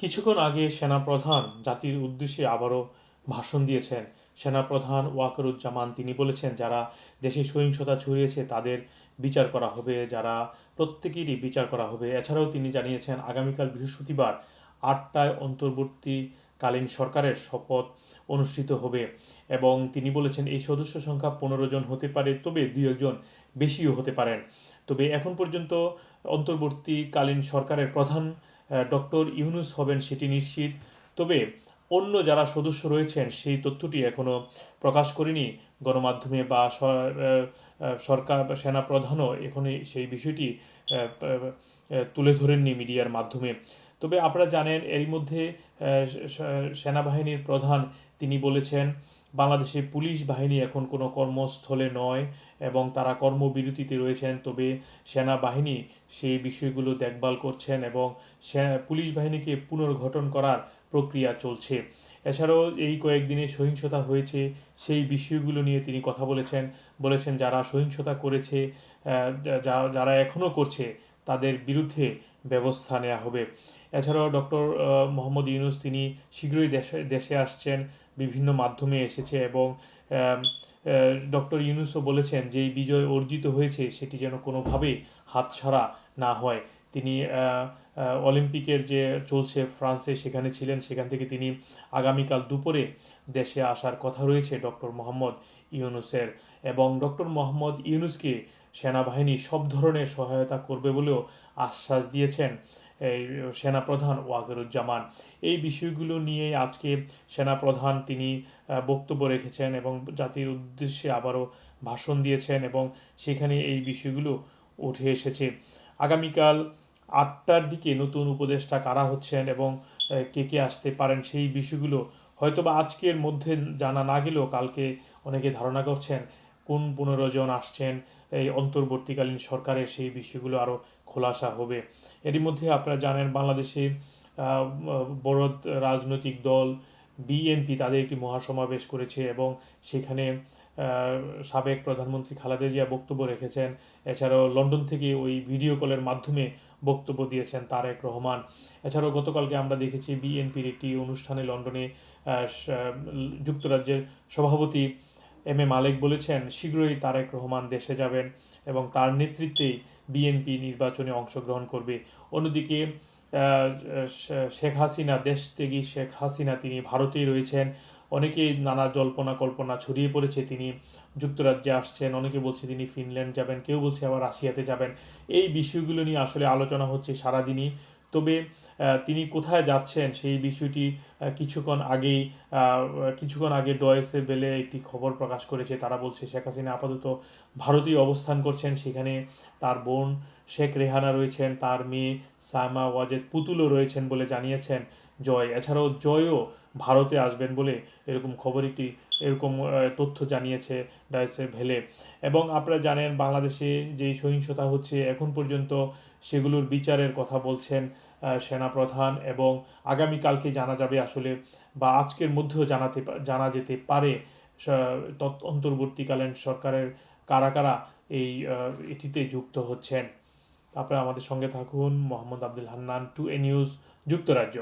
কিছুক্ষণ আগে সেনাপ্রধান জাতির উদ্দেশ্যে আবারও ভাষণ দিয়েছেন। সেনাপ্রধান ওয়াকারুজ্জামান তিনি বলেছেন, যারা দেশে সহিংসতা ছড়িয়েছে তাদের বিচার করা হবে, যারা প্রত্যেকেরই বিচার করা হবে। এছাড়াও তিনি জানিয়েছেন, আগামীকাল বৃহস্পতিবার আটটায় অন্তর্বর্তীকালীন সরকারের শপথ অনুষ্ঠিত হবে এবং তিনি বলেছেন, এই সদস্য সংখ্যা পনেরো জন হতে পারে, তবে দুই একজন বেশিও হতে পারেন। তবে এখন পর্যন্ত অন্তর্বর্তীকালীন সরকারের প্রধান ডক্টর ইউনুস হবেন সেটি নিশ্চিত। তবে অন্য যারা সদস্য রয়েছেন, সেই তথ্যটি এখনও প্রকাশ করেনি। গণমাধ্যমে বা সরকার বা সেনা প্রধানও এখনই সেই বিষয়টি তুলে ধরেননি মিডিয়ার মাধ্যমে। তবে আপনারা জানেন, এরই মধ্যে সেনাবাহিনীর প্রধান তিনি বলেছেন বাংলাদেশে পুলিশ বাহিনী এখন কোনো কর্মস্থলে নয়। এবং তারা কর্মবিরতিতে রয়েছেন। তবে সেনাবাহিনী সেই বিষয়গুলো দেখভাল করছেন এবং পুলিশ বাহিনীকে পুনর্গঠন করার প্রক্রিয়া চলছে। এছাড়াও এই কয়েকদিনে সহিংসতা হয়েছে, সেই বিষয়গুলো নিয়ে তিনি কথা বলেছেন। বলেছেন যারা সহিংসতা করেছে যারা এখনও করছে, তাদের বিরুদ্ধে ব্যবস্থা নেওয়া হবে। এছাড়াও ডক্টর মোহাম্মদ ইউনুস তিনি শীঘ্রই দেশে দেশে আসছেন, বিভিন্ন মাধ্যমে এসেছে এবং ডক্টর ইউনুসও বলেছেন যে এই বিজয় অর্জিত হয়েছে, সেটি যেন কোনোভাবেই হাতছাড়া না হয়। তিনি অলিম্পিকের যে চলছে ফ্রান্সে, সেখানে ছিলেন, সেখান থেকে তিনি আগামীকাল দুপুরে দেশে আসার কথা রয়েছে ডক্টর মোহাম্মদ ইউনুসের। এবং ডক্টর মোহাম্মদ ইউনুসকে সেনাবাহিনী সব ধরনের সহায়তা করবে বলেও আশ্বাস দিয়েছেন। সেনাপ্রধান ওয়াগরুজ্জামান এই বিষয়গুলো নিয়ে আজকে সেনাপ্রধান তিনি বক্তব্য রেখেছেন এবং জাতির উদ্দেশ্যে আবারও ভাষণ দিয়েছেন এবং সেখানে এই বিষয়গুলো উঠে এসেছে। আগামীকাল আটটার দিকে নতুন উপদেষ্টা কারা হচ্ছেন এবং কে কে আসতে পারেন সেই বিষয়গুলো হয়তো বা আজকের মধ্যে জানা না গেলেও কালকে অনেকে ধারণা করছেন কোন পনেরো জন আসছেন এই অন্তর্বর্তীকালীন সরকারের সেই বিষয়গুলো আরও খোলাসা হবে। এরই মধ্যে আপনারা জানেন বাংলাদেশে বড় রাজনৈতিক দল বিএনপি তাদের একটি মহাসমাবেশ করেছে এবং সেখানে সাবেক প্রধানমন্ত্রী খালেদা জিয়া বক্তব্য রেখেছেন। এছাড়াও লন্ডন থেকে ওই ভিডিও কলের মাধ্যমে বক্তব্য দিয়েছেন তারেক রহমান। এছাড়াও গতকালকে আমরা দেখেছি বিএনপির একটি অনুষ্ঠানে লন্ডনে যুক্তরাজ্যের সভাপতি এম এ মালেক বলেছেন, শীঘ্রই তারেক রহমান দেশে যাবেন এবং তার নেতৃত্বেই বিএনপি নির্বাচনে অংশগ্রহণ করবে। অন্যদিকে শেখ হাসিনা, দেশ থেকে শেখ হাসিনা তিনি ভারতেই রয়েছেন। অনেকেই নানা জল্পনা কল্পনা ছড়িয়ে পড়েছে, তিনি যুক্তরাজ্যে আসছেন, অনেকে বলছে তিনি ফিনল্যান্ড যাবেন, কেউ বলছে আবার রাশিয়াতে যাবেন। এই বিষয়গুলো নিয়ে আসলে আলোচনা হচ্ছে সারাদিনই। তবে তিনি কোথায় যাচ্ছেন সেই বিষয়টি কিছুক্ষণ আগেই কিছুক্ষণ আগে ডয়েসে বেলে একটি খবর প্রকাশ করেছে। তারা বলছে, শেখ হাসিনা আপাতত ভারতীয় অবস্থান করছেন। সেখানে তার বোন শেখ রেহানা রয়েছেন, তার মেয়ে সায়মা ওয়াজেদ পুতুলও রয়েছেন বলে জানিয়েছেন। জয়। এছাড়াও জয়ও ভারতে আসবেন বলে এরকম খবর একটি, এরকম তথ্য জানিয়েছে ডায়সে ভেলে। এবং আপনারা জানেন বাংলাদেশে যেই সহিংসতা হচ্ছে, এখন পর্যন্ত সেগুলোর বিচারের কথা বলছেন সেনাপ্রধান এবং আগামীকালকে জানা যাবে আসলে বা আজকের মধ্যেও জানাতে জানা যেতে পারে অন্তর্বর্তীকালীন সরকারের কারা কারা এই এটিতে যুক্ত হচ্ছেন। আপনারা আমাদের সঙ্গে থাকুন, Mohammad Abdul Hannan, two A news, যুক্তরাজ্য।